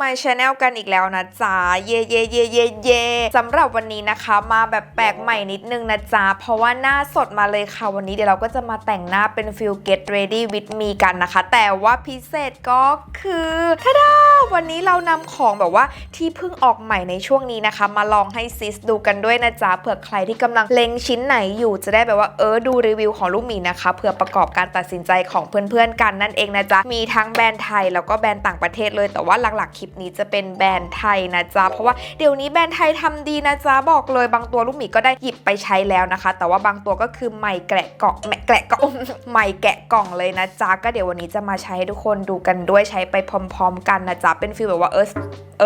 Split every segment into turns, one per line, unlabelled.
my channel กันอีกแล้วนะจ๊ะ เย่เย่เย่เย่เย่สำหรับวันนี้นะคะ มาแบบแปลกใหม่นิดนึงนะจ๊ะ เพราะว่าหน้าสดมาเลยค่ะ วันนี้เดี๋ยวเราก็จะมาแต่งหน้าเป็น feel get ready with me กันนะคะ แต่ว่าพิเศษก็คือทาดาวันนี้เรานำของแบบว่าที่เพิ่งออกใหม่ในช่วงนี้นะคะ มาลองให้ซิสดูกันด้วยนะจ๊ะ เผื่อใครที่กำลังเล็งชิ้นไหนอยู่จะได้แบบว่าเออดูรีวิวของลูกหมีนะคะ เผื่อประกอบการตัดสินใจของเพื่อนๆกันนั่นเองนะจ๊ะ มีทั้งแบรนด์ไทยแล้วก็แบรนด์ต่างประเทศเลย แต่ว่าหลักๆคลิปนี้จะเป็นแบรนด์ไทยนะจ๊ะ เพราะว่าเดี๋ยวนี้แบรนด์ไทยทำดีนะจ๊ะ บอกเลยบางตัวลูกหมีก็ได้หยิบไปใช้แล้วนะคะ แต่ว่าบางตัวก็คือใหม่แกะกล่องแหม่แกะกล่องใหม่แกะกล่องเลยนะจ๊ะ ก็เดี๋ยววันนี้จะมาใช้ให้ทุกคนดูกันด้วยใช้ไปพร้อม ๆ กันนะจ๊ะ เป็นฟีลแบบว่าเออ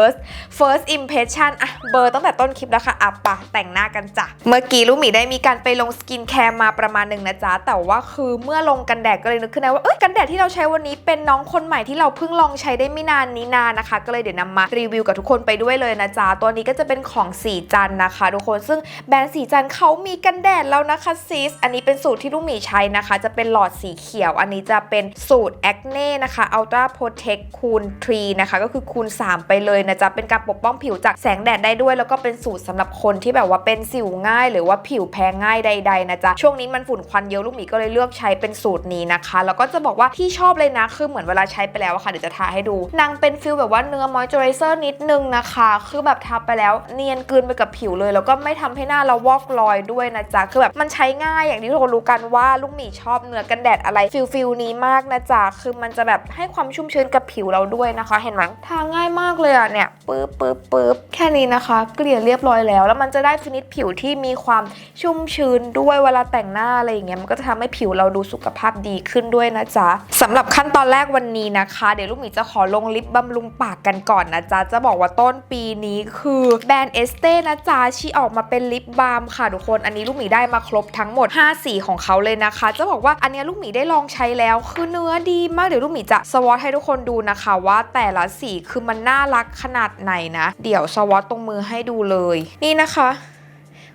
Earth first impression อะเบอร์ตั้งแต่ต้นคลิปแล้วค่ะอัปปะแต่งหน้ากันจ้ะ เมื่อกี้ลูกหมีได้มีการไปลงสกินแคร์มาประมาณหนึ่งนะจ๊ะ แต่ว่าคือเมื่อลงกันแดดก็เลยนึกขึ้นได้ว่าเอ้ยกันแดดที่เราใช้วันนี้เป็นน้องคนใหม่ที่เราเพิ่งลองใช้ได้ไม่นานนี้นานนะคะก็เลยเดี๋ยวนำมารีวิวกับทุกคนไปด้วยเลยนะจ๊ะตัวนี้ก็จะเป็นของสีจันนะคะ ทุกคนซึ่งแบรนด์สีจันเขามีกันแดดแล้วนะคะซิสอันนี้เป็นสูตรที่ลูกหมีใช้นะคะ จะเป็นหลอดสีเขียว อันนี้จะเป็นสูตร Acne นะคะ Ultra Protect คูณ3นะคะ ก็คือคูณ 3 ไปเลยนะจ๊ะเป็นการปกป้องผิวจากแสงแดดได้ด้วย แล้วก็เป็นสูตรสำหรับคนที่แบบว่าเป็นสิวง่าย หรือว่าผิวแพ้ง่ายใด ๆนะจ๊ะช่วงนี้มันฝุ่นควันเยอะลูกหมีก็เลยเลือกใช้เป็นสูตรนี้นะคะ แล้วก็จะบอกว่าที่ชอบเลยนะคือเหมือนเวลาใช้ไปแล้วอะค่ะเดี๋ยวจะทาให้ดูนางเป็นฟิลแบบว่าเนื้อมอยเจอไรเซอร์นิดนึงนะคะ คือแบบทาไปแล้วเนียนกลืนไปกับผิวเลย แล้วก็ไม่ทำให้หน้าเราวอกลอยด้วยนะจ๊ะ คือแบบมันใช้ง่ายอย่างที่ทุกคนรู้กันว่าลูกหมีชอบเนื้อกันแดดอะไรฟิลฟิลนี้มากนะจ๊ะ คือมันจะแบบให้ความชุ่มชื้นกับผิวเราด้วยนะคะ เห็นไหมทาง่ายมากเลยอะเนี่ยปึ๊บปึ๊บปึ๊บแค่นี้นะคะ เกลี่ยเรียบร้อยแล้ว แล้วมันจะได้ฟินิชผิวที่มีความชุ่มชื้นด้วยเวลาแต่งหน้าอะไรอย่างเงี้ยมันก็จะทำให้ผิวเราดูสุขภาพดีขึ้นด้วยนะจ๊ะสำหรับขั้นตอนแรกวันนี้นะคะ เดี๋ยวลูกหมีจะขอลงลิปบำรุงปากกันก่อนนะจ๊ะ จะบอกว่าต้นปีนี้คือแบรนด์เอสเต้นะจ๊ะชีออกมาเป็นลิปบาล์มค่ะทุกคน อันนี้ลูกหมีได้มาครบทั้งหมด 5 สีของเขาเลยนะคะ จะบอกว่าอันเนี้ยลูกหมีได้ลองใช้แล้ว คือเนื้อดีมากเดี๋ยวลูกหมีจะสวอตให้ทุกคนดูนะคะ ว่าแต่ละสีคือมันน่ารักขนาดไหนนะ เดี๋ยวสวอตตรงมือให้ดูเลย นี่นะคะ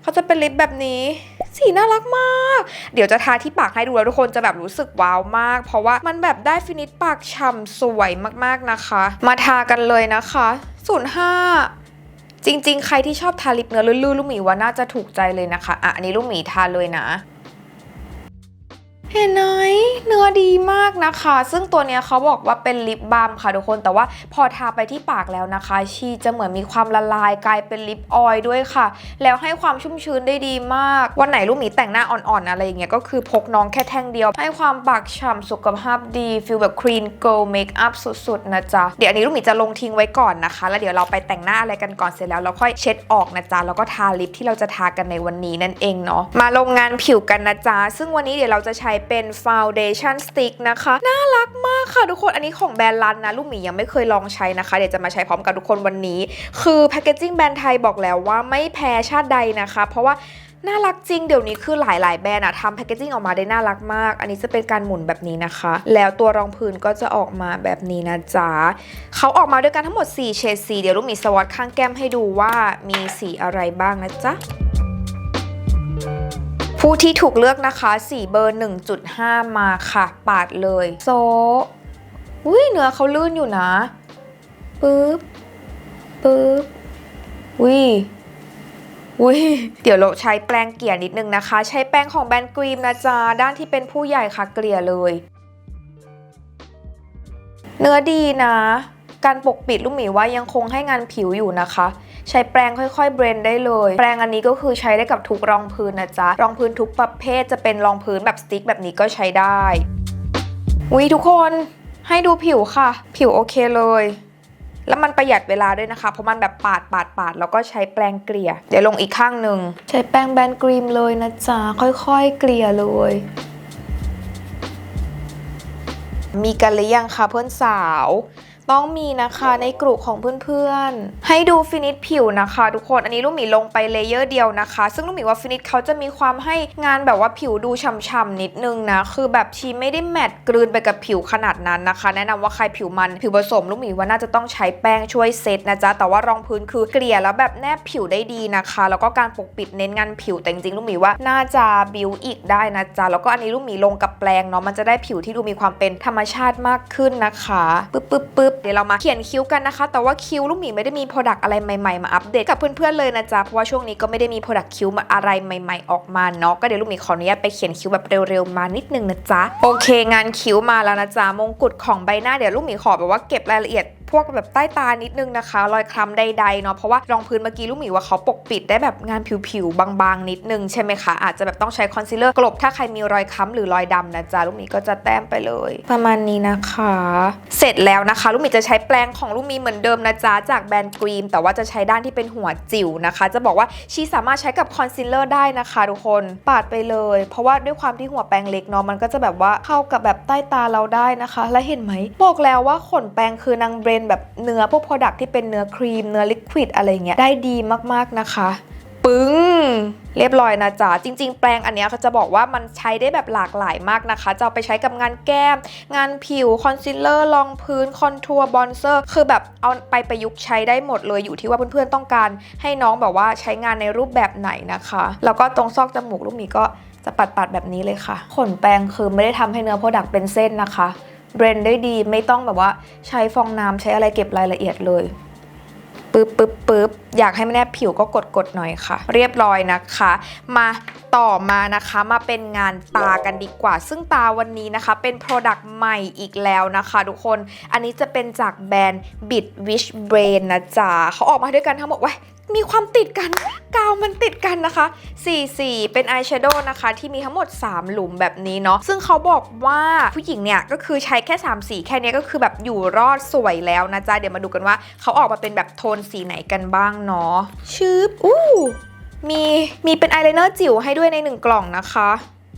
เขาจะเป็นลิปแบบนี้ สีน่ารักมาก เดี๋ยวจะทาที่ปากให้ดูแล้วทุกคนจะแบบรู้สึกว้าวมาก เพราะว่ามันแบบได้ฟินิชปากฉ่ำสวยมากๆนะคะ มาทากันเลยนะคะ05จริงๆ ใครที่ชอบทาลิปเนื้อลื่นๆลูกหมีว่าน่าจะถูกใจเลยนะคะ อะ อันนี้ลูกหมีทาเลยนะ เห็นไหมเนื้อดีมากนะคะ ซึ่งตัวเนี้ยเขาบอกว่าเป็นลิปบาล์มค่ะทุกคนแต่ว่าพอทาไปที่ปากแล้วนะคะ ชีจะเหมือนมีความละลายกลายเป็นลิปออยล์ด้วยค่ะ แล้วให้ความชุ่มชื้นได้ดีมาก วันไหนลูกหมีแต่งหน้าอ่อนๆอะไรอย่างเงี้ยก็คือพกน้องแค่แท่งเดียว ให้ความปากฉ่ำสุขภาพดีฟิลแบบครีนโกลเมคอัพสุดๆนะจ๊ะเดี๋ยวอันนี้ลูกหมีจะลงทิ้งไว้ก่อนนะคะ แล้วเดี๋ยวเราไปแต่งหน้าอะไรกันก่อนเสร็จแล้วเราค่อยเช็ดออกนะจ๊ะแล้วก็ทาลิปที่เราจะทากันในวันนี้นั่นเองเนาะมาลงงานผิวกันนะจ๊ะซึ่งวันนี้เดี๋ยวเราจะใช้เป็น foundation stick นะคะ น่ารักมากค่ะทุกคน อันนี้ของแบรนด์ลันนะ ลูกหมียังไม่เคยลองใช้นะคะ เดี๋ยวจะมาใช้พร้อมกับทุกคนวันนี้ คือแพคเกจิ้งแบรนด์ไทยบอกแล้วว่าไม่แพ้ชาติใดนะคะ เพราะว่าน่ารักจริงเดี๋ยวนี้คือหลาย ๆ แบรนด์อะทำแพคเกจิ้งออกมาได้น่ารักมาก อันนี้จะเป็นการหมุนแบบนี้นะคะ แล้วตัวรองพื้นก็จะออกมาแบบนี้นะจ๊ะเขาออกมาด้วยกันทั้งหมด 4 เฉดสีเดี๋ยวลูกหมีสวอตข้างแก้มให้ดูว่ามีสีอะไรบ้างนะจ๊ะ ผู้ที่ถูกเลือกนะคะสีเบอร์ 1.5 มาค่ะ ปาดเลย โซอุ้ยเนื้อเขาลื่นอยู่นะปึ๊บปึ๊บอุ้ยอุ้ยเดี๋ยวเราใช้แปรงเกลี่ยนิดนึงนะคะ ใช้แปรงของแบรนด์กรีมนะจ๊ะด้านที่เป็นผู้ใหญ่ค่ะเกลี่ยเลย เนื้อดีนะ การปกปิดลูกหมีว่ายังคงให้งานผิวอยู่นะคะ ใช้แปรงค่อยๆเบรนได้เลย แปรงอันนี้ก็คือใช้ได้กับทุกรองพื้นนะจ๊ะ รองพื้นทุกประเภทจะเป็นรองพื้นแบบสติ๊กแบบนี้ก็ใช้ได้วิทุกคนให้ดูผิวค่ะ ผิวโอเคเลย แล้วมันประหยัดเวลาด้วยนะคะ เพราะมันแบบปาดปาดปาดแล้วก็ใช้แปรงเกลี่ย เดี๋ยวลงอีกข้างหนึ่งใช้แปรงแบรนด์กรีมเลยนะจ๊ะ ค่อยๆเกลี่ยเลย มีกันหรือยังคะเพื่อนสาว ต้องมีนะคะในกลุ่มของเพื่อนๆ ให้ดูฟินิชผิวนะคะ ทุกคนอันนี้ลูกหมีลงไปเลเยอร์เดียวนะคะ ซึ่งลูกหมีว่าฟินิชเขาจะมีความให้งานแบบว่าผิวดูฉ่ำๆนิดนึงนะคือแบบชีไม่ได้แมตต์กลืนไปกับผิวขนาดนั้นนะคะ แนะนำว่าใครผิวมันผิวผสมลูกหมีว่าน่าจะต้องใช้แป้งช่วยเซตนะจ๊ะแต่ว่ารองพื้นคือเกลี่ยแล้วแบบแนบผิวได้ดีนะคะ แล้วก็การปกปิดเน้นงานผิวแต่จริงๆลูกหมีว่าน่าจะบิวอีกได้นะจ๊ะแล้วก็อันนี้ลูกหมีลงกับแปรงเนาะมันจะได้ผิวที่ดูมีความเป็นธรรมชาติมากขึ้นนะคะปึ๊บปึ๊บปึ๊บเดี๋ยวเรามาเขียนคิ้วกันนะคะ แต่ว่าคิ้วลูกหมีไม่ได้มีโปรดักอะไรใหม่ๆ มาอัปเดตกับเพื่อนๆเลยนะจ๊ะ เพราะว่าช่วงนี้ก็ไม่ได้มีโปรดักคิ้วมาอะไรใหม่ ๆ ออกมาเนาะ ก็เดี๋ยวลูกหมีขออนุญาตไปเขียนคิ้วแบบเร็วๆมานิดนึงนะจ๊ะ โอเค งานคิ้วมาแล้วนะจ๊ะ มงกุฎของใบหน้าเดี๋ยวลูกหมีขอแบบว่าเก็บรายละเอียด พวกแบบใต้ตานิดนึงนะคะ รอยคล้ำใดๆเนาะเพราะว่ารองพื้นเมื่อกี้ลูกหมีว่าเขาปกปิดได้แบบงานผิวๆบางๆนิดนึงใช่ไหมคะอาจจะแบบต้องใช้คอนซีลเลอร์กลบถ้าใครมีรอยคล้ำหรือรอยดำนะจ๊ะลูกหมีก็จะแต้มไปเลย ประมาณนี้นะคะ เสร็จแล้วนะคะ ลูกหมีจะใช้แปรงของลูกหมีเหมือนเดิมนะจ๊ะจากแบรนด์กรีมแต่ว่าจะใช้ด้านที่เป็นหัวจิ๋วนะคะ จะบอกว่าชีสามารถใช้กับคอนซีลเลอร์ได้นะคะทุกคนปาดไปเลย เพราะว่าด้วยความที่หัวแปรงเล็กเนาะมันก็จะแบบว่าเข้ากับแบบใต้ตาเราได้นะคะ และเห็นไหมบอกแล้วว่าขนแปรงคือนางเบรน็นแบบเนื้อพวก Product ที่เป็นเนื้อครีมเนื้อลิควิดอะไรเงี้ยได้ดีมากๆนะคะปึ้งเรียบร้อยนะจ๊ะจริง ๆ แปรงอันนี้เขาจะบอกว่ามันใช้ได้แบบหลากหลายมากนะคะ จะเอาไปใช้กับงานแก้ม งานผิวคอนซีลเลอร์รองพื้นคอนทัวร์บอนเซอร์คือแบบเอาไปประยุกต์ใช้ได้หมดเลยอยู่ที่ว่าเพื่อนๆต้องการให้น้องแบบว่าใช้งานในรูปแบบไหนนะคะ แล้วก็ตรงซอกจมูกลูกหมีก็จะปัดๆแบบนี้เลยค่ะ ขนแปรงคือไม่ได้ทำให้เนื้อโปรดักต์เป็นเส้นนะคะ เบรนได้ดีไม่ต้องแบบว่าใช้ฟองน้ำใช้อะไรเก็บรายละเอียดเลยปึ๊บปึ๊บปึ๊บอยากให้มันแนบผิวก็กดกดหน่อยค่ะ เรียบร้อยนะคะ มาต่อมานะคะมาเป็นงานตากันดีกว่า ซึ่งตาวันนี้นะคะเป็น Product ใหม่อีกแล้วนะคะทุกคน อันนี้จะเป็นจากแบรนด์ Bit Wish Brain นะจ๊ะเขาออกมาด้วยกันทั้งหมดว้ย มีความติดกันกาวมันติดกันนะคะ4สีเป็นอายแชโดว์นะคะ ที่มีทั้งหมด 3 หลุมแบบนี้เนาะซึ่งเขาบอกว่าผู้หญิงเนี่ย ก็คือใช้แค่ 3 สีแค่นี้ก็คือแบบอยู่รอดสวยแล้วนะจ๊ะ เดี๋ยวมาดูกันว่าเขาออกมาเป็นแบบโทนสีไหนกันบ้างเนาะชืบอู้มีมีเป็นอายไลเนอร์จิ๋วให้ด้วยในหนึ่งกล่องนะคะ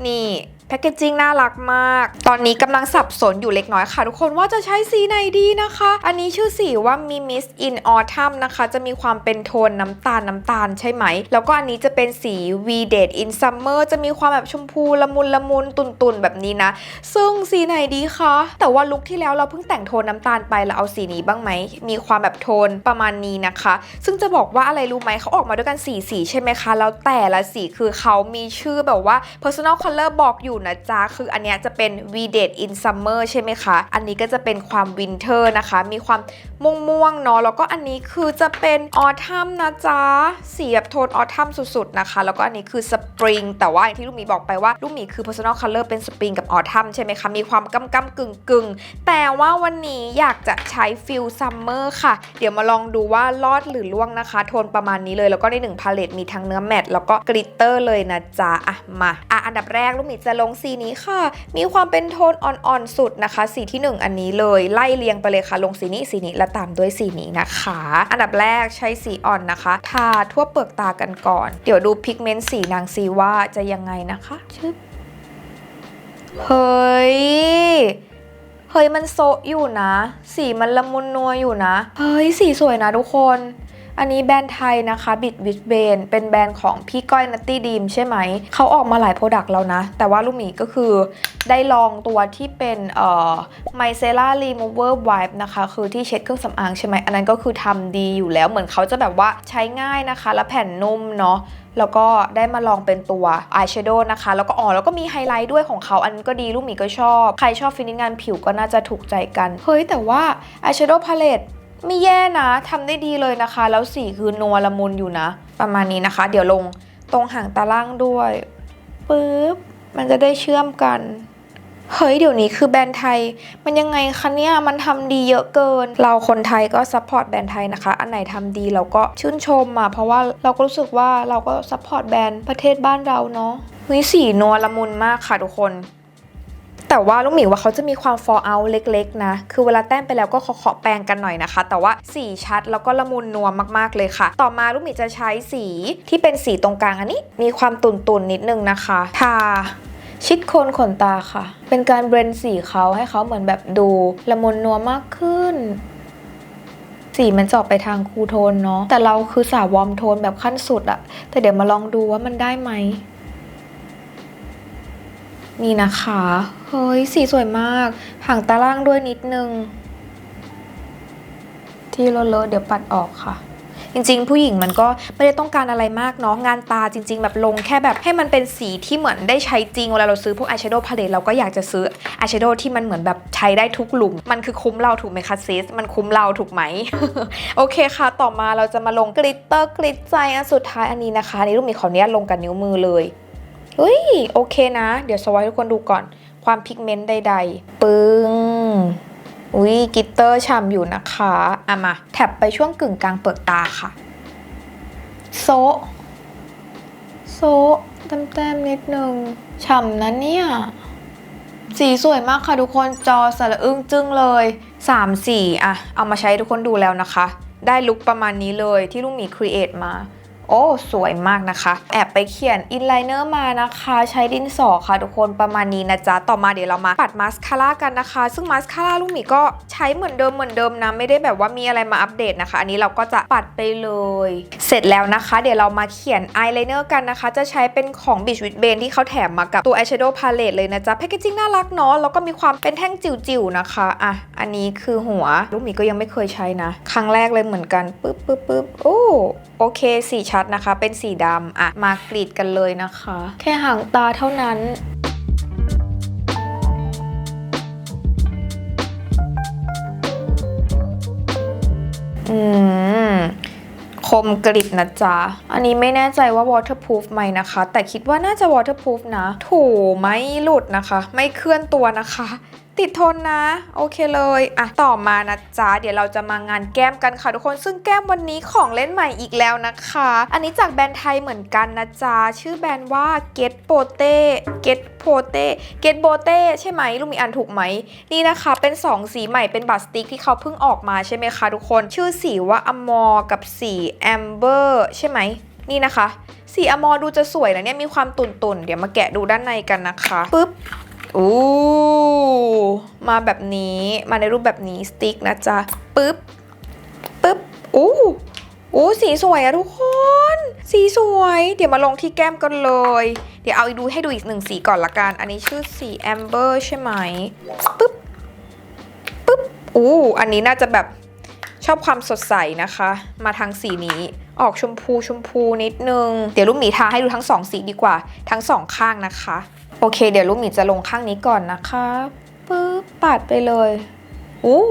นี่ แพคเกจจิ้งน่ารักมาก ตอนนี้กำลังสับสนอยู่เล็กน้อยค่ะ ทุกคนว่าจะใช้สีไหนดีนะคะ อันนี้ชื่อสีว่า Mimis in Autumn นะคะ จะมีความเป็นโทนน้ำตาลน้ำตาลใช่ไหม แล้วก็อันนี้จะเป็นสี V Date in Summer จะมีความแบบชมพูละมุนละมุนตุนตุนแบบนี้นะ ซึ่งสีไหนดีคะ แต่ว่าลุคที่แล้วเราเพิ่งแต่งโทนน้ำตาลไปเราเอาสีนี้บ้างไหม มีความแบบโทนประมาณนี้นะคะ ซึ่งจะบอกว่าอะไรรู้ไหมเขาออกมาด้วยกันสีสีใช่ไหมคะ แล้วแต่ละสีคือเขามีชื่อแบบว่า personal color บอกอยู่นะจ๊ะ คืออันเนี้ยจะเป็น V Date in Summer ใช่ไหมคะ อันนี้ก็จะเป็นความ Winter นะคะ มีความม่วงม่วงๆเนาะ แล้วก็อันนี้คือจะเป็น Autumn นะจ๊ะ สีแบบโทน Autumn สุดๆนะคะ แล้วก็อันนี้คือ Spring แต่ว่าอย่างที่ลูกหมีบอกไปว่าลูกหมีคือ personal color เป็น Spring กับ Autumn ใช่ไหมคะ มีความกำกำกึ่งกึ่งแต่ว่าวันนี้อยากจะใช้ฟิลซัมเมอร์ค่ะ เดี๋ยวมาลองดูว่ารอดหรือล่วงนะคะ โทนประมาณนี้เลย แล้วก็ในหนึ่งพาเลตมีทั้งเนื้อแมตต์แล้วก็กลิตเตอร์เลยนะจ๊ะ อะมา อะอันดับแรกลูกหมีจะลงสีนี้ค่ะ มีความเป็นโทนอ่อนๆสุดนะคะ สีที่ 1 อันนี้เลยไล่เรียงไปเลยค่ะ ลงสีนี้สีนี้แล้วตามด้วยสีนี้นะคะ อันดับแรกใช้สีอ่อนนะคะ ทาทั่วเปลือกตากันก่อน เดี๋ยวดูพิกเมนต์สีนางซีว่าจะยังไงนะคะชึบเฮ้ยเฮ้ยมันโซอยู่นะ สีมันละมุนนัวอยู่นะ เฮ้ยสีสวยนะทุกคน อันนี้แบรนด์ไทยนะคะบิดวิ b เบนเป็นแบรนด์ของพี่ก้อยนัตตี้ดีมใช่ไหม เขาออกมาหลายโปรดักต์แล้วนะ แต่ว่าลูกหมีก็คือได้ลองตัวที่เป็นเอ่อไมเซล่ารีมูเวอร์ไวป์นะคะ คือที่เช็ดเครื่องสำอางใช่ไหม อันนั้นก็คือทำดีอยู่แล้วเหมือนเขาจะแบบว่าใช้ง่ายนะคะ และแผ่นนุ่มเนาะแล้วก็ได้มาลองเป็นตัวอายแชโดว์นะคะ แล้วก็อ๋อแล้วก็มีไฮไลท์ด้วยของเขา อันนั้นก็ดีลูกหมีก็ชอบ ใครชอบฟินิชงานผิวก็น่าจะถูกใจกัน เฮ้ยแต่ว่าอายแชโดว์พาเลต ไม่แย่นะทำได้ดีเลยนะคะ แล้วสีคือนัวละมุนอยู่นะ ประมาณนี้นะคะ เดี๋ยวลงตรงหางตาล่างด้วยปึ๊บมันจะได้เชื่อมกันเฮ้ยเดี๋ยวนี้คือแบรนด์ไทย มันยังไงคะเนี่ยมันทำดีเยอะเกิน เราคนไทยก็ซัพพอร์ตแบรนด์ไทยนะคะ อันไหนทำดีเราก็ชื่นชมอะเพราะว่าเราก็รู้สึกว่าเราก็ซัพพอร์ตแบรนด์ประเทศบ้านเราเนาะเฮ้ยสีนัวละมุนมากค่ะทุกคน แต่ว่าลูกหมีว่าเขาจะมีความ fall out เล็กๆ นะ คือเวลาแต้มไปแล้วก็ขอๆแปรงกันหน่อยนะคะ แต่ว่าสีชัดแล้วก็ละมุนนัวมากๆเลยค่ะ ต่อมาลูกหมีจะใช้สีที่เป็นสีตรงกลางอันนี้ มีความตุ่นๆนิดนึงนะคะ ทาชิดโคนขนตาค่ะ เป็นการเบรนด์สีเขาให้เขาเหมือนแบบดูละมุนนัวมากขึ้นสีมันจะออกไปทางคูโทนเนาะแต่เราคือสาววอร์มโทนแบบขั้นสุดอะแต่เดี๋ยวมาลองดูว่ามันได้ไหม นี่นะคะ เฮ้ย สีสวยมากหางตาล่างด้วยนิดนึง ที่เลอะๆเดี๋ยวปัดออกค่ะ จริงๆ ผู้หญิงมันก็ไม่ได้ต้องการอะไรมากเนาะ งานตาจริง ๆ แบบลงแค่แบบให้มันเป็นสีที่เหมือนได้ใช้จริง เวลาเราซื้อพวกอายแชโดว์พาเลตเราก็อยากจะซื้ออายแชโดว์ที่มันเหมือนแบบใช้ได้ทุกหลุม มันคือคุ้มเราถูกไหมคะซิส มันคุ้มเราถูกไหม โอเคค่ะ ต่อมาเราจะมาลงกลิตเตอร์กลิตใจอันสุดท้ายอันนี้นะคะอันนี่ลูกหมีขออนุญาตลงกับนิ้วมือเลย เฮ้ย โอเคนะ เดี๋ยวสวายทุกคนดูก่อน ความพิกเมนต์ใดๆ ปึ้งอุ้ยกิตเตอร์ฉ่ำอยู่นะคะอะมา แท็บไปช่วงกึ่งกลางเปลือกตาค่ะ โซโซแต้มๆนิดนึงฉ่ำนะเนี่ย สีสวยมากค่ะทุกคนจอสระอึ้งจึ้งเลย 3 สีอะเอามาใช้ทุกคนดูแล้วนะคะ ได้ลุคประมาณนี้เลยที่ลุงหมีครีเอทมา โอ้สวยมากนะคะ แอบไปเขียนอินไลเนอร์มานะคะ ใช้ดินสอค่ะทุกคนประมาณนี้นะจ๊ะ ต่อมาเดี๋ยวเรามาปัดมาสคาร่ากันนะคะ ซึ่งมาสคาร่าลูกหมีก็ใช้เหมือนเดิมเหมือนเดิมนะ ไม่ได้แบบว่ามีอะไรมาอัปเดตนะคะ อันนี้เราก็จะปัดไปเลย เสร็จแล้วนะคะ เดี๋ยวเรามาเขียนอายไลเนอร์กันนะคะ จะใช้เป็นของ Beach with Bane ที่เขาแถมมากับตัว eyeshadow palette เลยนะจ๊ะแพคเกจิ้งน่ารักเนาะแล้วก็มีความเป็นแท่งจิ๋วๆนะคะอะอันนี้คือหัวลูกหมีก็ยังไม่เคยใช้นะ ครั้งแรกเลยเหมือนกันปึ๊บปึ๊บปึ๊บโอ้โอเคสีชัดนะคะ เป็นสีดำอะมากรีดกันเลยนะคะ แค่หางตาเท่านั้นอืมคมกริบนะจ๊ะ อันนี้ไม่แน่ใจว่า waterproof ไหมนะคะ แต่คิดว่าน่าจะ waterproof นะโถูไม่หลุดนะคะ ไม่เคลื่อนตัวนะคะ ติดทนนะ โอเคเลยอะต่อมานะจ๊ะเดี๋ยวเราจะมางานแก้มกันค่ะทุกคนซึ่งแก้มวันนี้ของเล่นใหม่อีกแล้วนะคะ อันนี้จากแบรนด์ไทยเหมือนกันนะจ๊ะชื่อแบรนด์ว่า Get Pote Get Pote Get Pote ใช่ไหมลูกมีอันถูกไหมนี่นะคะ เป็น 2 สีใหม่เป็นบัตสติกที่เขาเพิ่งออกมาใช่ไหมคะทุกคนชื่อสีว่าอมอร์กับสีแอมเบอร์ใช่ไหมนี่นะคะ สีอมอดูจะสวยนะเนี่ยมีความตุ่นๆ เดี๋ยวมาแกะดูด้านในกันนะคะปึ๊บ โอ้มาแบบนี้มาในรูปแบบนี้สติ๊กนะจ๊ะปึ๊บปึ๊บอู้อู้สีสวยอะทุกคน สีสวย เดี๋ยวมาลงที่แก้มกันเลย เดี๋ยวเอาดูให้ดูอีกหนึ่งสีก่อนละกัน อันนี้ชื่อสีแอมเบอร์ใช่ไหมปึ๊บปึ๊บอู้อันนี้น่าจะแบบชอบความสดใสนะคะ มาทางสีนี้ ออกชมพูชมพูนิดนึง เดี๋ยวลูกหมีทาให้ดูทั้งสองสีดีกว่า ทั้งสองข้างนะคะ โอเค เดี๋ยวลูกหมีจะลงข้างนี้ก่อนนะคะปึ๊บปัดไปเลย อู้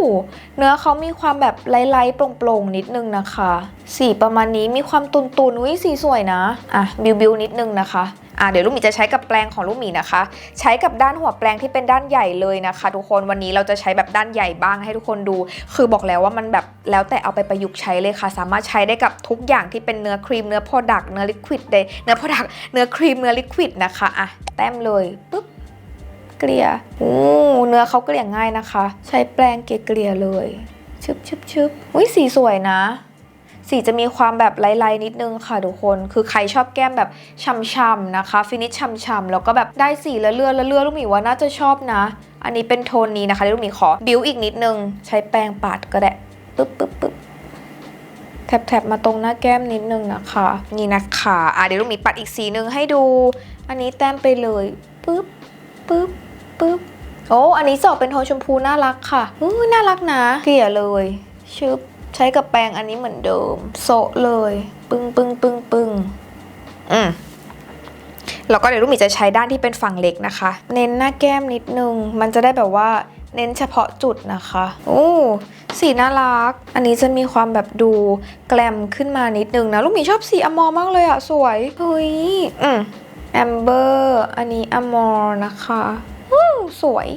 เนื้อเขามีความแบบไล่ๆโปร่งๆนิดนึงนะคะ สีประมาณนี้มีความตุนๆอุ้ยสีสวยนะอะบิวบิวนิดนึงนะคะอะเดี๋ยวลูกหมีจะใช้กับแปรงของลูกหมีนะคะ ใช้กับด้านหัวแปรงที่เป็นด้านใหญ่เลยนะคะ ทุกคนวันนี้เราจะใช้แบบด้านใหญ่บ้างให้ทุกคนดู คือบอกแล้วว่ามันแบบแล้วแต่เอาไปประยุกต์ใช้เลยค่ะ สามารถใช้ได้กับทุกอย่างที่เป็นเนื้อครีมเนื้อโปรดักเนื้อลิควิดเเนื้อโปรดักเนื้อครีมเนื้อลิควิดนะคะอะแต้มเลยปุ๊บ เกลี่ยโอ้เนื้อเขาเกลี่ยง่ายนะคะ ใช้แปรงเกลี่ยเลยชึบชึบชึบอุ้ยสีสวยนะ สีจะมีความแบบไลท์ๆนิดนึงค่ะทุกคน คือใครชอบแก้มแบบช่ำๆนะคะ ฟินิชช่ำๆแล้วก็แบบได้สีละเลือละเลือลูกหมีว่าน่าจะชอบนะ อันนี้เป็นโทนนี้นะคะลูกหมีขอบิวอีกนิดนึง ใช้แปรงปาดก็ได้ปึ๊บปึ๊บปึ๊บแถบๆมาตรงหน้าแก้มนิดนึงนะคะ นี่นะคะอะเดี๋ยวลูกหมีปัดอีกสีนึงให้ดู อันนี้แต้มไปเลยปึ๊บปึ๊บ ปึ๊บโอ้อันนี้สอบเป็นโทนชมพูน่ารักค่ะอู้น่ารักนะเกลี่ยเลยชึบใช้กับแปรงอันนี้เหมือนเดิม โซะเลย ปึ้งปึ้งปึ้งปึ้งอืมแล้วก็เดี๋ยวลูกหมีจะใช้ด้านที่เป็นฝั่งเล็กนะคะ เน้นหน้าแก้มนิดนึง มันจะได้แบบว่าเน้นเฉพาะจุดนะคะโอ้สีน่ารัก อันนี้จะมีความแบบดูแกลมขึ้นมานิดนึงนะ ลูกหมีชอบสีอมอมากเลยอะสวย เฮ้ย อืมแอมเบอร์ อันนี้อมอนะคะ สวย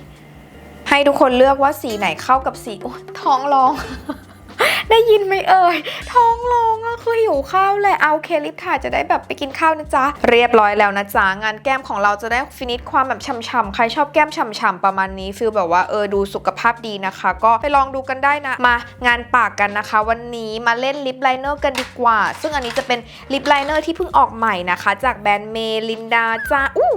ให้ทุกคนเลือกว่าสีไหนเข้ากับสีท้องร้องได้ยินไหมเอ่ย ท้องร้องอะคือหิวข้าวแหละเอาเคลิปถ่ายจะได้แบบไปกินข้าวนะจ๊ะ เรียบร้อยแล้วนะจ๊ะ งานแก้มของเราจะได้ฟินิชความแบบฉ่ำๆ ใครชอบแก้มฉ่ำๆ ประมาณนี้ฟิลแบบว่าเออดูสุขภาพดีนะคะ ก็ไปลองดูกันได้นะ มางานปากกันนะคะ วันนี้มาเล่นลิปไลเนอร์กันดีกว่า ซึ่งอันนี้จะเป็นลิปไลเนอร์ที่เพิ่งออกใหม่นะคะ จากแบรนด์เมลินดาจ้าอู้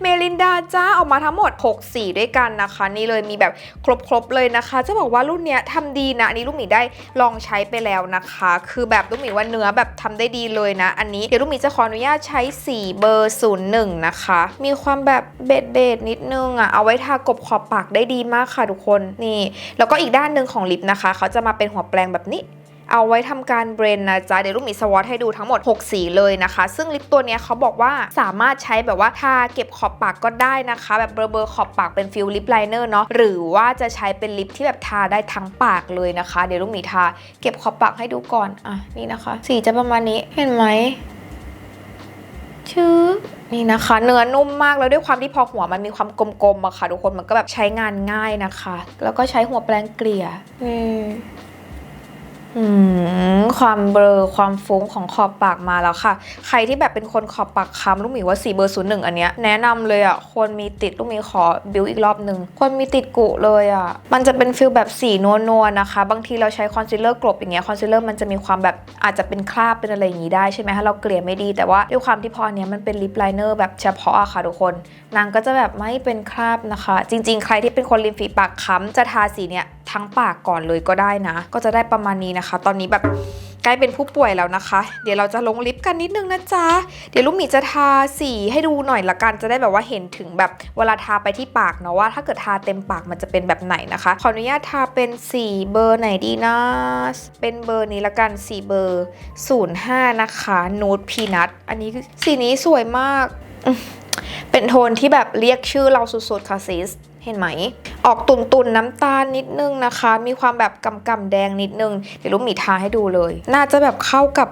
เมลินดาจ้าออกมาทั้งหมด 6 สีด้วยกันนะคะ นี่เลยมีแบบครบๆเลยนะคะ จะบอกว่ารุ่นเนี้ยทำดีนะอันนี้ลูกหมีได้ลองใช้ไปแล้วนะคะ คือแบบลูกหมีว่าเนื้อแบบทำได้ดีเลยนะ อันนี้เดี๋ยวลูกหมีจะขออนุญาตใช้สีเบอร์01นะคะ มีความแบบเบ็ดเบดนิดนึงอะเอาไว้ทากบขอบปากได้ดีมากค่ะทุกคนนี่ แล้วก็อีกด้านหนึ่งของลิปนะคะ เขาจะมาเป็นหัวแปรงแบบนี้ เอาไว้ทำการเบรนนะจ๊ะ เดี๋ยวลูกหมีสวอตให้ดูทั้งหมด 6 สีเลยนะคะ ซึ่งลิปตัวเนี้ยเขาบอกว่าสามารถใช้แบบว่าทาเก็บขอบปากก็ได้นะคะ แบบเบลอเบอร์ขอบปากเป็นฟิลลิปไลเนอร์เนาะหรือว่าจะใช้เป็นลิปที่แบบทาได้ทั้งปากเลยนะคะ เดี๋ยวลูกหมีทาเก็บขอบปากให้ดูก่อนอะนี่นะคะ สีจะประมาณนี้เห็นไหมชื่อนี่นะคะ เนื้อนุ่มมากแล้วด้วยความที่พอหัวมันมีความกลมๆอะค่ะ ทุกคนมันก็แบบใช้งานง่ายนะคะ แล้วก็ใช้หัวแปรงเกลี่ยนี่อืม ความเบลอความฟุ้งของขอบปากมาแล้วค่ะ ใครที่แบบเป็นคนขอบปากค้ำลูกหมีว่าสีเบอร์ศูนย์หนึ่งอันเนี้ยแนะนำเลยอะควรมีติดลูกหมีขอบิวอีกรอบหนึ่งควรมีติดกุเลยอะมันจะเป็นฟิลแบบสีนวลๆนะคะ บางทีเราใช้คอนซีลเลอร์กลบอย่างเงี้ยคอนซีลเลอร์มันจะมีความแบบอาจจะเป็นคราบเป็นอะไรอย่างงี้ได้ใช่ไหมถ้าเราเกลี่ยไม่ดีแต่ว่าด้วยความที่พอเนี้ยมันเป็นลิปไลเนอร์แบบเฉพาะอะค่ะทุกคน นางก็จะแบบไม่เป็นคราบนะคะ จริง ๆ ใครที่เป็นคนริมฝีปากค้ำจะทาสีเนี้ยทั้งปากก่อนเลยก็ได้นะ ก็จะได้ประมาณนี้นะคะ ตอนนี้แบบใกล้เป็นผู้ป่วยแล้วนะคะ เดี๋ยวเราจะลงลิปกันนิดนึงนะจ๊ะ เดี๋ยวลูกหมีจะทาสีให้ดูหน่อยละกัน จะได้แบบว่าเห็นถึงแบบเวลาทาไปที่ปากเนาะว่า ถ้าเกิดทาเต็มปากมันจะเป็นแบบไหนนะคะ ขออนุญาตทาเป็นสีเบอร์ไหนดีนะ เป็นเบอร์นี้ละกันสีเบอร์ 05 นะคะนูดพีนัทอันนี้สีนี้สวยมาก เป็นโทนที่แบบเรียกชื่อเราสุดๆค่ะซิสเห็นไหม ออกตุ่นๆนน้ำตาลนิดนึงนะคะ มีความแบบกำกำๆแดงนิดนึง เดี๋ยวลูกหมีทาให้ดูเลย น่าจะแบบเข้ากับ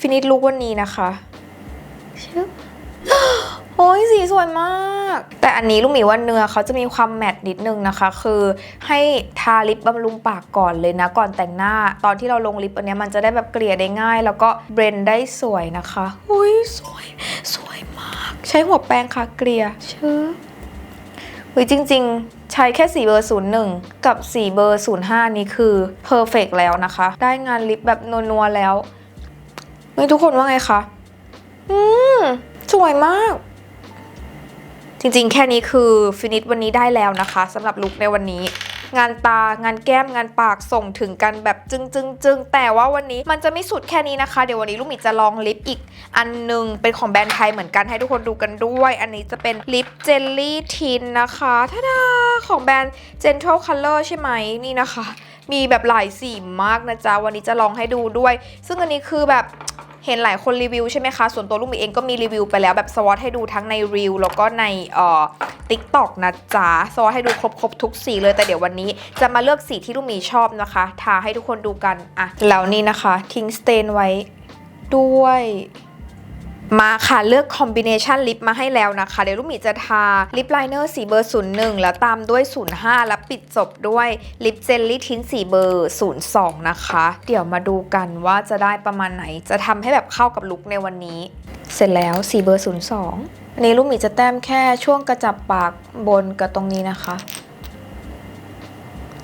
ฟินิชลุควันนี้นะคะชึบโอ้ยสีสวยมาก แต่อันนี้ลูกหมีว่าเนื้อเขาจะมีความแมตต์นิดนึงนะคะ คือให้ทาลิปบำรุงปากก่อนเลยนะ ก่อนแต่งหน้า ตอนที่เราลงลิปอันนี้มันจะได้แบบเกลี่ยได้ง่าย แล้วก็เบรนได้สวยนะคะ อุ้ยสวย สวยมาก ใช้หัวแปรงค่ะเกลี่ยชึบเฮ้ยจริง ๆ ใช้แค่สีเบอร์ 01 กับสีเบอร์ 05 นี้คือเพอร์เฟกแล้วนะคะ ได้งานลิปแบบนัวๆแล้วเฮ้ยทุกคนว่าไงคะ อืม สวยมาก จริงๆ แค่นี้คือฟินิชวันนี้ได้แล้วนะคะสำหรับลุคในวันนี้ งานตางานแก้มงานปากส่งถึงกันแบบจึงจึงจึงแต่ว่าวันนี้มันจะไม่สุดแค่นี้นะคะ เดี๋ยววันนี้ลูกหมีจะลองลิปอีกอันหนึ่งเป็นของแบรนด์ไทยเหมือนกันให้ทุกคนดูกันด้วย อันนี้จะเป็นลิปเจลลี่ทินนะคะท่าดาของแบรนด์ Gentle Color ใช่ไหมนี่นะคะ มีแบบหลายสีมากนะจ๊ะวันนี้จะลองให้ดูด้วย ซึ่งอันนี้คือแบบ เห็นหลายคนรีวิวใช่ไหมคะ ส่วนตัวลูกมีเองก็มีรีวิวไปแล้วแบบสวอตให้ดูทั้งในรีวแล้วก็ในเอ่อทิกตอกนะจ๊ะสวอตให้ดูครบครบๆทุกสีเลยแต่เดี๋ยววันนี้จะมาเลือกสีที่ลูกมีชอบนะคะทาให้ทุกคนดูกันอะแล้วนี่นะคะทิ้งสเตนไว้ด้วย มาค่ะเลือกคอมบิเนชันลิปมาให้แล้วนะคะ เดี๋ยวลูกหมีจะทาลิปไลเนอร์สีเบอร์ 01 แล้วตามด้วย 05 แล้วปิดจบด้วยลิปเจลลี่ทินสีเบอร์ 02 นะคะ เดี๋ยวมาดูกันว่าจะได้ประมาณไหนจะทำให้แบบเข้ากับลุคในวันนี้ เสร็จแล้วสีเบอร์ 02 อันนี้ลูกหมีจะแต้มแค่ช่วงกระจับปากบนกับตรงนี้นะคะ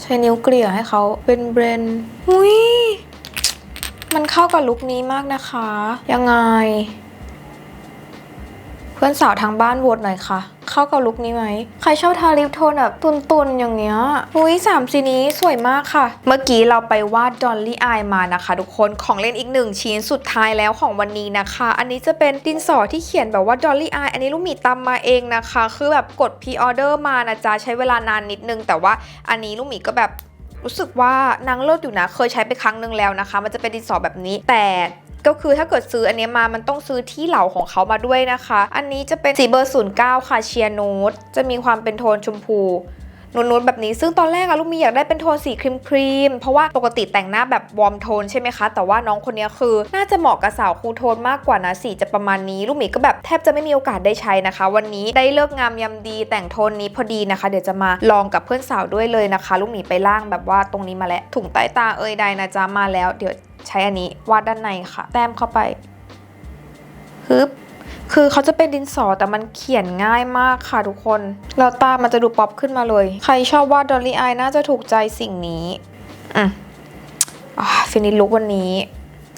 ใช้นิ้วเกลี่ยให้เขาเป็นเบรนด์อุ้ยมันเข้ากับลุคนี้มากนะคะ ยังไง พื่อนสาวทางบ้านโหวตหน่อยค่ะ เข้ากับลุคนี้ไหม ใครชอบทาลิปโทนแบบตุนๆ อย่างเงี้ยอุ้ยสามสีนี้สวยมากค่ะ เมื่อกี้เราไปวาดดอลลี่อายมานะคะ ทุกคน ของเล่นอีกหนึ่งชิ้นสุดท้ายแล้วของวันนี้นะคะ อันนี้จะเป็นดินสอที่เขียนแบบว่าดอลลี่อายอันนี้ลูกหมีตำมาเองนะคะ คือแบบกดพ r ออเดอร์มานะจ๊ะใช้เวลานานนิดนึง แต่ว่าอันนี้ลูกหมีก็แบบรู้สึกว่านางเลิศอยู่นะ เคยใช้ไปครั้งหนึ่งแล้วนะคะ มันจะเป็นดินสอแบบนี้แต่ ก็คือถ้าเกิดซื้ออันนี้มามันต้องซื้อที่เหล่าของเขามาด้วยนะคะ อันนี้จะเป็นสีเบอร์09ค่ะเชียร์นูตจะมีความเป็นโทนชมพู นูนๆแบบนี้ ซึ่งตอนแรกอะลูกมีอยากได้เป็นโทนสีครีมๆเพราะว่าปกติแต่งหน้าแบบวอร์มโทนใช่ไหมคะ แต่ว่าน้องคนนี้คือ น่าจะเหมาะกับสาวคูลโทนมากกว่านะสีจะประมาณนี้ ลูกหมีก็แบบแทบจะไม่มีโอกาสได้ใช้นะคะ วันนี้ได้เลิกงามยามดีแต่งโทนนี้พอดีนะคะ เดี๋ยวจะมาลองกับเพื่อนสาวด้วยเลยนะคะ ลูกหมีไปล่างแบบว่าตรงนี้มาแล้วถุงใต้ตาเอ่ยใดนะจ๊ะมาแล้ว เดี๋ยวใช้อันนี้วาดด้านในค่ะ แต้มเข้าไปฮึบ คือเขาจะเป็นดินสอแต่มันเขียนง่ายมากค่ะทุกคน แล้วตามันจะดูป๊อปขึ้นมาเลย ใครชอบวาดดอลลี่อายน่าจะถูกใจสิ่งนี้ อืมฟินิชลุกวันนี้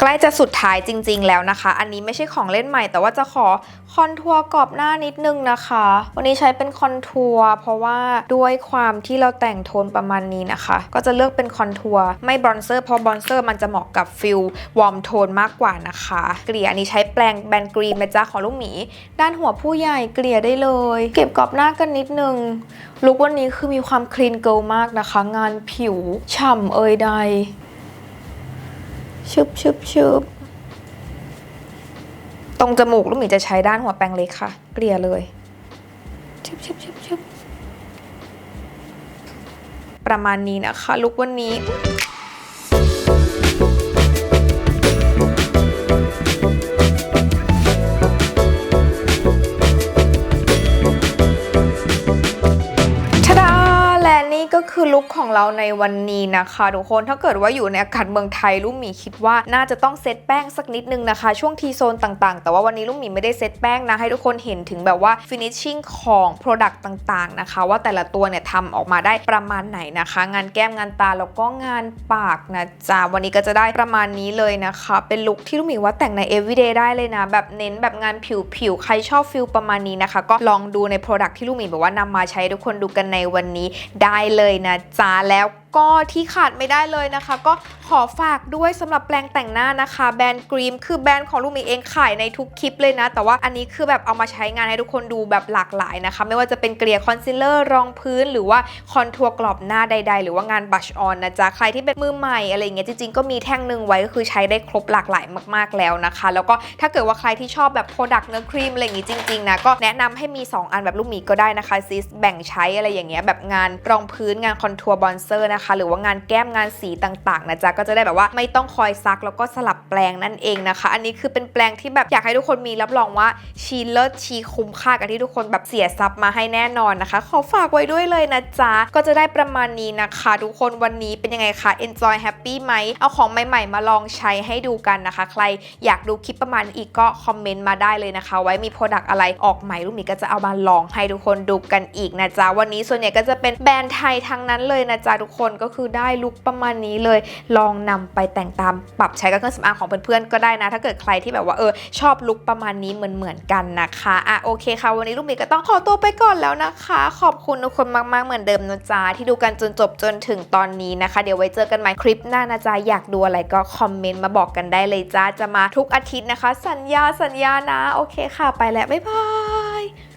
ใกล้จะสุดท้ายจริง ๆ แล้วนะคะ อันนี้ไม่ใช่ของเล่นใหม่ แต่ว่าจะขอคอนทัวร์กรอบหน้านิดนึงนะคะ วันนี้ใช้เป็นคอนทัวร์เพราะว่าด้วยความที่เราแต่งโทนประมาณนี้นะคะ ก็จะเลือกเป็นคอนทัวร์ไม่บรอนเซอร์เพราะบรอนเซอร์มันจะเหมาะกับฟิลวอร์มโทนมากกว่านะคะเกลี่ยอันนี้ใช้แปรงแบนกรีนนะจ๊ะของลูกหมี ด้านหัวผู้ใหญ่เกลี่ยได้เลย เก็บกรอบหน้ากันนิดนึงลุควันนี้คือมีความคลีนเกิลมากนะคะ งานผิวฉ่ำเอยใด ชึบชึบชึบตรงจมูกลูกหมีจะใช้ด้านหัวแปรงเล็กค่ะ เกลี่ยเลยชึบชึบชึบชึบประมาณนี้นะคะลุกวันนี้ ลุคของเราในวันนี้นะคะทุกคนถ้าเกิดว่าอยู่ในอากาศเมืองไทยลูกหมีคิดว่าน่าจะต้องเซตแป้งสักนิดนึงนะคะ ช่วงทีโซนต่างๆ แต่ว่าวันนี้ลูกหมีไม่ได้เซตแป้งนะให้ทุกคนเห็นถึงแบบว่า finishing ของ product ต่างๆนะคะ ว่าแต่ละตัวเนี่ยทำออกมาได้ประมาณไหนนะคะ งานแก้มงานตาแล้วก็งานปากนะจ๊ะวันนี้ก็จะได้ประมาณนี้เลยนะคะ เป็นลุคที่ลูกหมีว่าแต่งใน everyday ได้เลยนะ แบบเน้นแบบงานผิวๆใครชอบฟิลประมาณนี้นะคะ ก็ลองดูใน product ที่ลูกหมีแบบว่านำมาใช้ทุกคนดูกันในวันนี้ได้เลยนะจ้าแล้วก็ที่ขาดไม่ได้เลยนะคะ ก็ขอฝากด้วยสำหรับแปรงแต่งหน้านะคะ แบรนด์กรีมคือแบรนด์ของลูกหมีเองขายในทุกคลิปเลยนะ แต่ว่าอันนี้คือแบบเอามาใช้งานให้ทุกคนดูแบบหลากหลายนะคะ ไม่ว่าจะเป็นเกลี่ยคอนซีลเลอร์รองพื้น หรือว่าคอนทัวร์กรอบหน้าใด ๆ หรือว่างานบัชออนนะจ๊ะใครที่เป็นมือใหม่อะไรอย่างเงี้ยจริงๆก็มีแท่งหนึ่งไว้ก็คือใช้ได้ครบหลากหลายมาก ๆแล้วนะคะ แล้วก็ถ้าเกิดว่าใครที่ชอบแบบโปรดักต์เนื้อครีมอะไรอย่างงี้จริงๆนะก็แนะนำให้มี 2 อันแบบลูกหมีก็ได้นะคะซิสแบ่งใช้อะไรอย่างเงี้ยแบบงานรองพื้นงานคอนทัวร์บอนเซอร์นะคะ หรือว่างานแก้มงานสีต่างๆนะจ๊ะก็จะได้แบบว่าไม่ต้องคอยซักแล้วก็สลับแปลงนั่นเองนะคะ อันนี้คือเป็นแปลงที่แบบอยากให้ทุกคนมีรับรองว่าชีเลิศชีคุ้มค่ากับที่ทุกคนแบบเสียซับมาให้แน่นอนนะคะ ขอฝากไว้ด้วยเลยนะจ๊ะก็จะได้ประมาณนี้นะคะ ทุกคนวันนี้เป็นยังไงคะ enjoy happy ไหมเอาของใหม่ๆ มาลองใช้ให้ดูกันนะคะ ใครอยากดูคลิปประมาณนี้อีกก็คอมเมนต์มาได้เลยนะคะ ไว้มี product อะไรออกใหม่ลูกหมีก็จะเอามาลองให้ทุกคนดูกันอีกนะจ๊ะวันนี้ส่วนใหญ่ก็จะเป็นแบรนด์ไทยทั้งนั้นเลยนะจ๊ะทุกคนก็คือได้ลุคประมาณนี้เลย ลองนำไปแต่งตามปรับใช้กับเครื่องสำอางของเพื่อนๆก็ได้นะ ถ้าเกิดใครที่แบบว่าเออชอบลุคประมาณนี้เหมือนๆกันนะคะอะโอเคค่ะ วันนี้ลูกมีก็ต้องขอตัวไปก่อนแล้วนะคะ ขอบคุณทุกคนมากๆเหมือนเดิมนะจ๊ะที่ดูกันจนจบจนถึงตอนนี้นะคะ เดี๋ยวไว้เจอกันใหม่คลิปหน้านะจ๊ะอยากดูอะไรก็คอมเมนต์มาบอกกันได้เลยจ้าจะมาทุกอาทิตย์นะคะ สัญญาสัญญานะ โอเคค่ะ ไปแล้วบ๊ายบาย